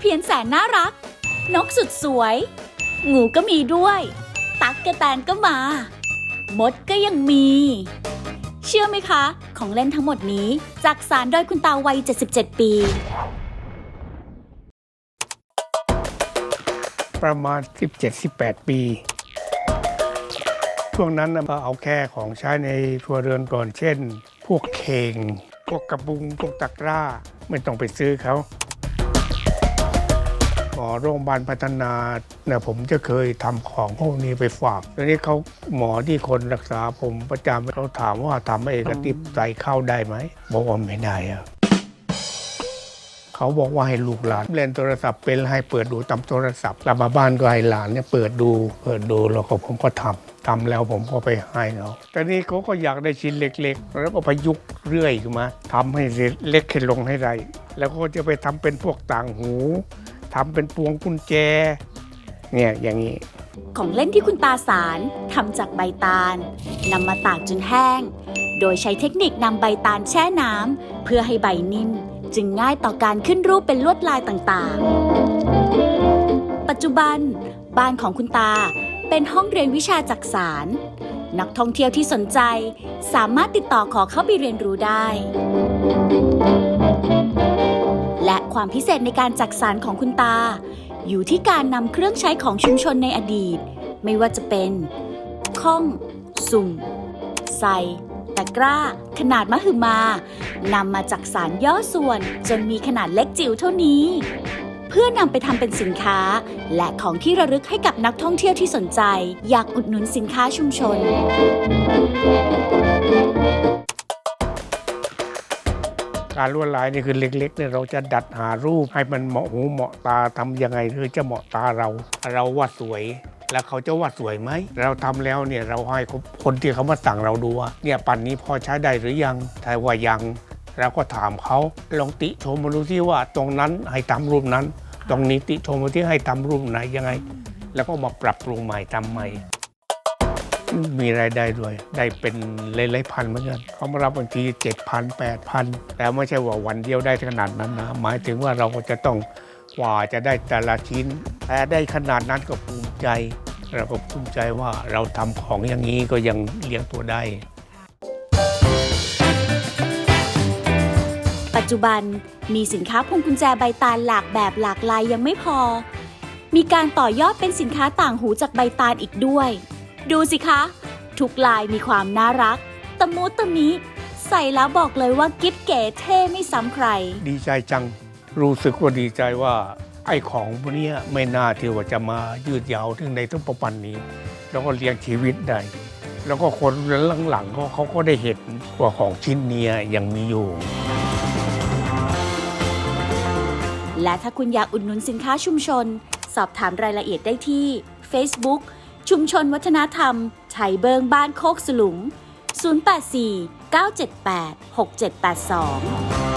เพียนแสนน่ารัก นกสุดสวย งูก็มีด้วย ตั๊กกะแตนก็มา มดก็ยังมี เชื่อไหมคะ ของเล่นทั้งหมดนี้จากสารโดยคุณตาวัย 77 ปี ประมาณ 17-18 ปี ช่วงนั้นมาเอาแค่ของใช้ในครัวเรือนก่อนเช่น พวกเข่งพวกกระบุงพวกตะกร้า ไม่ต้องไปซื้อเขา โรงพยาบาลพัฒนาเนี่ยผมจะเคยทำของพวกนี้ไปฝากทีนี้เขาหมอที่คนรักษาผมประจำเขาถามว่าทำเอกติปใส่เข้าได้ไหมบอกว่าไม่ได้อะเขาบอกว่าให้ลูกหลานเล่นโทรศัพท์เป็นให้เปิดดูตามโทรศัพท์กลับมาบ้านก็ให้หลานเนี่ยเปิดดู เปิดดูแล้วก็ผมก็ทำทำแล้วผมก็ไปให้เขาแต่นี่เขาก็อยากได้ชิ้นเล็ก ๆ แล้วก็ประยุกต์เรื่อยขึ้นมาทำให้เล็กขึ้นลงให้ได้แล้วก็จะไปทำเป็นพวกต่างหู ทำเป็นพวงกุญแจ เนี่ยอย่างนี้ ของเล่นที่คุณตาสารทำจากใบตาลนำมาตากจนแห้ง โดยใช้เทคนิคนำใบตาลแช่น้ำเพื่อให้ใบนิ่ม จึงง่ายต่อการขึ้นรูปเป็นลวดลายต่างๆ ปัจจุบัน บ้านของคุณตาเป็นห้องเรียนวิชาจักสาร นักท่องเที่ยวที่สนใจสามารถติดต่อขอเข้าไปเรียนรู้ได้ ความพิเศษในการจักสารของคุณตา อยู่ที่การนำเครื่องใช้ของชุมชนในอดีต ไม่ว่าจะเป็นข้อง สุ่มใส่ตะกร้า ขนาดมหึมานำมาจักสารย่อส่วน จนมีขนาดเล็กจิ๋วเท่านี้ เพื่อนำไปทำเป็นสินค้า และของที่ระลึกให้กับนักท่องเที่ยวที่สนใจ อยากอุดหนุนสินค้าชุมชน การลวดลายนี่คือเล็กๆเนี่ยเราจะดัดหารูปให้มันเหมาะหูเหมาะตาทำยังไงถึงจะเหมาะตาเรา เราว่าสวยแล้วเขาจะว่าสวยไหม เราทำแล้วเนี่ยเราให้คนที่เขามาสั่งเราดูว่าเนี่ยปั่นนี้พอใช้ได้หรือยังถ้าว่ายังเราก็ถามเขาลองติชมมาดูที่ว่าตรงนั้นให้ทำรูปนั้น ตรงนี้ติชมมาที่ให้ทำรูปไหนยังไง แล้วก็มาปรับปรุงใหม่ทำใหม่ มีรายได้ด้วย ได้เป็นหลายๆพันเหมือนกันเขามารับบางทีเจ็ดพันแปดพันแต่ไม่ใช่ว่าวันเดียวได้ขนาดนั้นนะ หมายถึงว่าเราก็จะต้องกว่าจะได้แต่ละชิ้นแต่ได้ขนาดนั้นก็ภูมิใจ เราก็ภูมิใจว่าเราทำของอย่างนี้ก็ยังเลี้ยงตัวได้ปัจจุบันมีสินค้าพวงกุญแจใบตาลหลากแบบหลากลายยังไม่พอ มีการต่อยอดเป็นสินค้าต่างหูจากใบตาลอีกด้วย ดูสิคะ ทุกลายมีความน่ารัก ตะมุตะมิ ใส่แล้วบอกเลยว่ากิ๊บเก๋เท่ไม่ซ้ำใคร ดีใจจัง รู้สึกว่าดีใจว่า ไอ้ของพวกเนี้ยไม่น่าที่ว่าจะมายืดยาวถึงในทุกปัจจุบันนี้ แล้วก็เลี้ยงชีวิตได้ แล้วก็คนหลังๆเขาเขาก็ได้เห็นว่าของชิ้นเนี้ยยังมีอยู่ และถ้าคุณอยากอุดหนุนสินค้าชุมชน สอบถามรายละเอียดได้ที่ Facebook ชุมชนวัฒนธรรมชัยเบิงบ้านโคกสลุง 084 978 6782